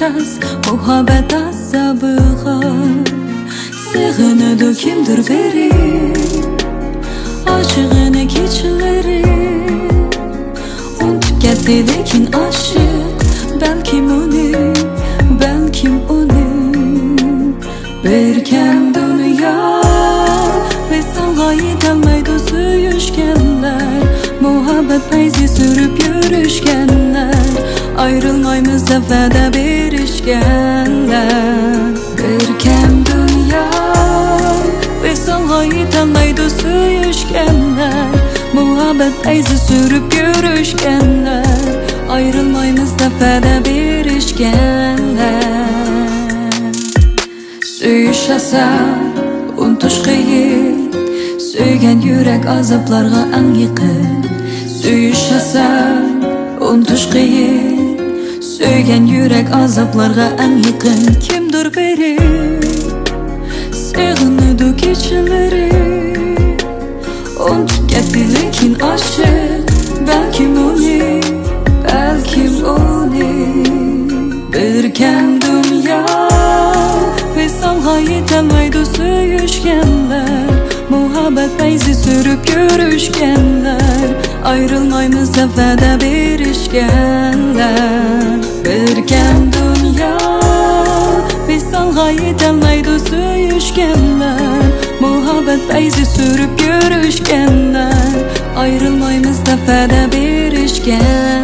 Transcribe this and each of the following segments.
Bardoshliq bermektas Muhabbet azabıga Sig'inadi kimdir beri Aşığını keçileri Unutib ketdi lekin aşık Belkim onu Belkim onu Berkem dünya Ve sana yetelmeydi suyuşkenler Muhabbet peyzi sürüp yürüşkenler. Ayrılmayımız defede berişkenler Berkem dünya Ve sana yetelmeydi suyuşkenler Muhabbet peyzi sürüp yürüşkenler Ayrılmayımız defede berişkenler Söyüşəsən, untuş qiyin Söygen yürek azaplarga en yıkın Söyüşəsən, untuş Söygen yürek azaplarga en yıkın Kimdir biri? Sığınıdı keçileri Unutup gitti lekin aşık Belkim onu, belkim onu Birken dünya Ve sana yetemeydi söyüşkenler Muhabbet peyzi sürüp görüşkenler Ayrılmayımız defede berişkenler Birken dünya. Ve sana yetemeydi söyüşkenler Muhabbet peyzi sürüp görüşkenler. Ayrılmayımız defede berişkenler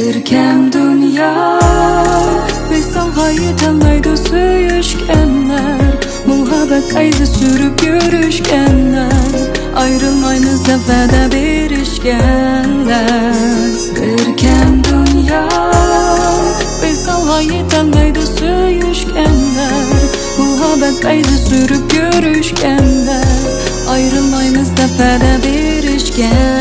Berkem dünya Ve sana yetemeydi söyüşkenler Muhabbet ayzı sürüp yürüşkenler. Ayrılmayınız defede berişkenler Berkem dünya Ve sana yetemeydi söyüşkenler Muhabbet ayzı sürüp yürüşkenler. Ayrılmayınız defede berişkenler